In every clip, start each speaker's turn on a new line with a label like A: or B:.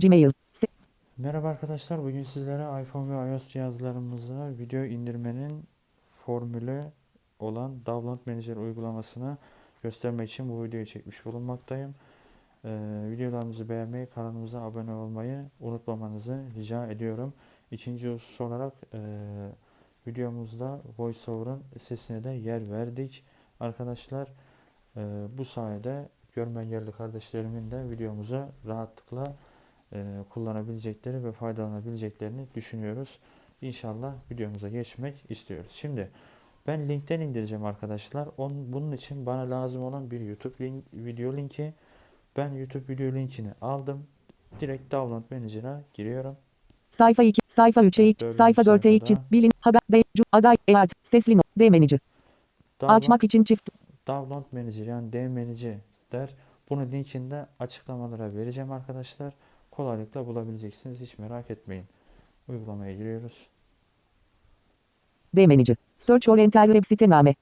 A: Gmail.
B: Merhaba arkadaşlar. Bugün sizlere iPhone ve iOS cihazlarımıza video indirmenin formülü olan Download Manager uygulamasını göstermek için bu videoyu çekmiş bulunmaktayım. Ee, videolarımızı beğenmeyi, kanalımıza abone olmayı unutmamanızı rica ediyorum. İkinci husus olarak e, videomuzda VoiceOver'ın sesine de yer verdik. Arkadaşlar e, bu sayede görme engelli kardeşlerimin de videomuza rahatlıkla kullanabilecekleri ve faydalanabileceklerini düşünüyoruz. İnşallah videomuza geçmek istiyoruz. Şimdi ben linkten indireceğim arkadaşlar. On, bunun için bana lazım olan bir YouTube link, video linki. Ben YouTube video linkini aldım. Direkt Download Manager'a giriyorum.
A: sayfa 2, sayfa 3'e 2,
B: Dördüncü
A: sayfa 4'e 2,
B: sayfada.
A: bilin, haber, de, cu, aday, eart, sesli not, D menücü.
B: Download,
A: Açmak için çift.
B: Download Manager yani D Manager der. Bunu linkinde açıklamalara vereceğim arkadaşlar. Kolaylıkla bulabileceksiniz. Hiç merak etmeyin. Uygulamaya giriyoruz.
A: D menücü. Search or enter web sitename.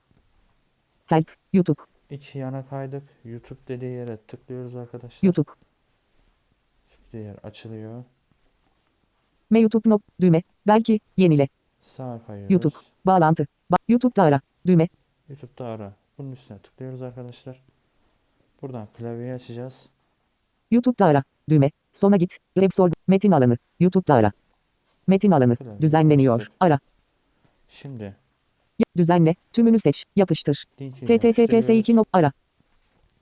A: Help, YouTube,
B: İki yana kaydık. YouTube dediği yere tıklıyoruz arkadaşlar.
A: YouTube.
B: Diğer açılıyor.
A: Me YouTube nok, düğme, belki, yenile,
B: Sağa kayıyoruz.
A: YouTube. bağlantı, ba, YouTube'da ara, düğme,
B: YouTube'da ara. Bunun üstüne tıklıyoruz arkadaşlar. Buradan klavyeyi açacağız.
A: YouTube'da ara, düğme, sona git, web sorgu, metin alanı, YouTube'da ara. Metin alanı, düzenleniyor, ara,
B: Şimdi.
A: Düzenle, tümünü seç, yapıştır. https 2
B: yapıştırıyoruz.
A: nok, ara,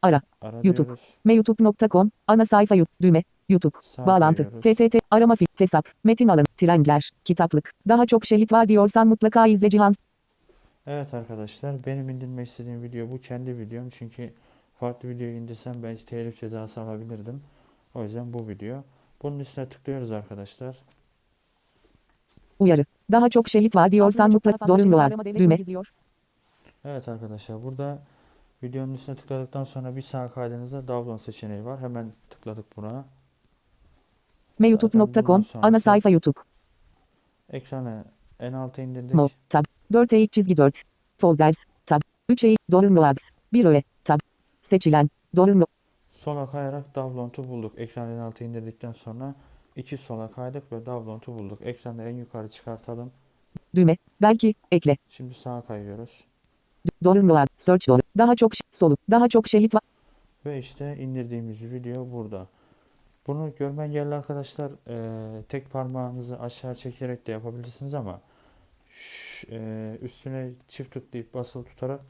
B: Ara.
A: YouTube.
B: diyoruz.
A: meyoutube.com, ana sayfa YouTube, düğme, YouTube,
B: Sağa
A: bağlantı,
B: kayıyoruz.
A: TTT, arama fil, hesap, metin alanı, trendler, kitaplık, daha çok şehit var diyorsan mutlaka izle Cihan.
B: Evet arkadaşlar benim indirmek istediğim video bu kendi videom. Çünkü farklı videoyu indirsem belki telif cezası alabilirdim. O yüzden bu video. Bunun üstüne tıklıyoruz arkadaşlar.
A: Uyarı, daha çok şehit var diyorsan mutlaka download, düğme,
B: Evet arkadaşlar burada videonun üstüne tıkladıktan sonra bir sağ kaydınızda download seçeneği var. Hemen tıkladık buna.
A: meyoutube.com,
B: Zaten
A: ana sayfa YouTube,
B: Ekranı en alta indirdik.
A: Mo, tab, 4 eğik çizgi 4, folders, tab, 3 eğik, downloads, 1 öğe, tab, seçilen, download,
B: Sola kayarak download'u bulduk. Ekranı en alta indirdikten sonra iki sola kaydık ve download'u bulduk. Ekranı en yukarı çıkartalım.
A: düğme, belki, ekle,
B: Şimdi sağa kayıyoruz.
A: download, search down, daha çok, solu, daha çok şehit var,
B: Ve işte indirdiğimiz video burada. Bunu görme engelli arkadaşlar eee, tek parmağınızı aşağı çekerek de yapabilirsiniz ama ş- eee, üstüne çift tıklayıp basılı tutarak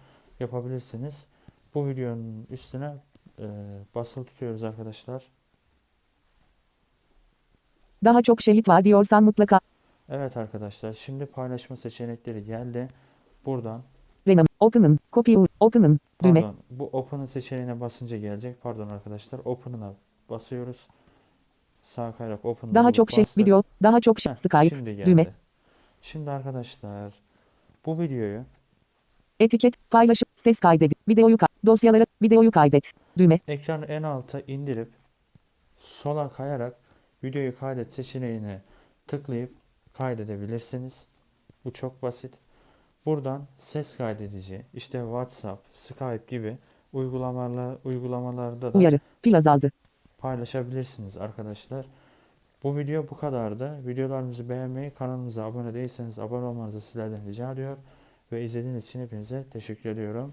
B: yapabilirsiniz. Bu videonun üstüne eee basılı tutuyoruz arkadaşlar.
A: daha çok şehit var diyorsan mutlaka,
B: Evet arkadaşlar şimdi paylaşma seçenekleri geldi. Buradan
A: renam, open'ın, copy, open'ın, düğme,
B: pardon bu open'ın seçeneğine basınca gelecek. Pardon arkadaşlar open'ına basıyoruz. Sağ kayarak open'ı
A: daha çok şey,
B: bastık.
A: video, daha çok
B: Heh,
A: şey, Skype,
B: şimdi geldi.
A: düğme,
B: Şimdi arkadaşlar bu videoyu
A: etiket, paylaşım, ses kaydet, videoyu kay, dosyalara, videoyu kaydet, düğme,
B: ekranı en alta indirip sola kayarak videoyu kaydet seçeneğine tıklayıp kaydedebilirsiniz. Bu çok basit. Buradan ses kaydedici, işte WhatsApp, Skype gibi uygulamalar uygulamalarda da
A: uyarı, pil azaldı.
B: paylaşabilirsiniz arkadaşlar. Bu video bu kadardı. Videolarımızı beğenmeyi, kanalımıza abone değilseniz abone olmanızı sizlerden rica ediyor. Ve izlediğiniz için hepinize teşekkür ediyorum.